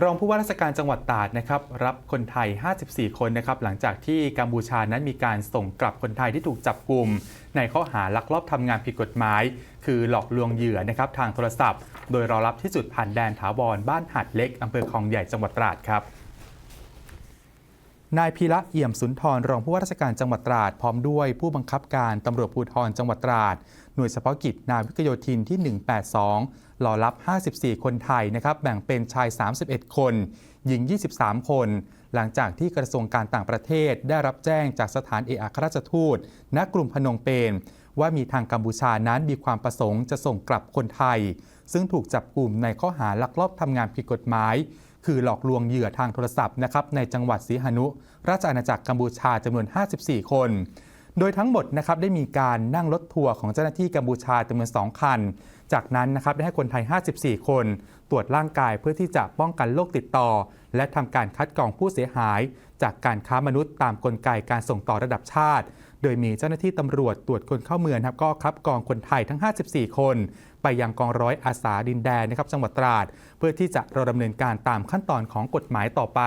รองผู้ว่าราชการจังหวัดตราดนะครับรับคนไทย 54 คนนะครับหลังจากที่กัมพูชานั้นมีการส่งกลับคนไทยที่ถูกจับกลุ่ม ในข้อหาลักลอบทำงานผิดกฎหมาย คือหลอกลวงเหยื่อนะครับทางโทรศัพท์ โดยรอรับที่จุดผ่านแดนถาวรบ้านหัดเล็กอำเภอคลองใหญ่จังหวัดตราดครับ นายพีระเอี่ยมสุนทรรองผู้ว่าราชการจังหวัดตราดพร้อมด้วยผู้บังคับการตำรวจภูธรจังหวัดตราด หน่วยเฉพาะกิจนาวิกโยธินที่ 182รอรับ 54 คนไทยนะครับแบ่งเป็นชาย 31 คนหญิง 23 คน หลังจากที่กระทรวงการต่างประเทศได้รับแจ้งจากสถานเอกอัครราชทูต ณกรุงพนมเปญว่ามีทางกัมพูชานั้นมีความประสงค์จะส่งกลับคนไทย ซึ่งถูกจับกลุ่มในข้อหาลักลอบทำงานผิดกฎหมาย คือหลอกลวงเหยื่อทางโทรศัพท์นะครับในจังหวัดสีหนุ ราชอาณาจักรกัมพูชาจำนวน 54 คน โดยทั้งหมดนะครับได้มีการนั่งรถทัวร์ของเจ้าหน้าที่กัมพูชาจำนวน 2 คัน จากนั้นนะครับได้ให้คนไทย 54 คน ตรวจร่างกายเพื่อที่จะป้องกันโรคติดต่อ และทำการคัดกรองผู้เสียหาย จากการค้ามนุษย์ตามกลไกการส่งต่อระดับชาติ โดยมีเจ้าหน้าที่ตำรวจตรวจคนเข้าเมืองครับก็คับกองคนไทยทั้ง 54 คน ไปยังกองร้อยอาสาดินแดนนะครับจังหวัดตราด เพื่อที่จะรอดำเนินการตามขั้นตอนของกฎหมายต่อไป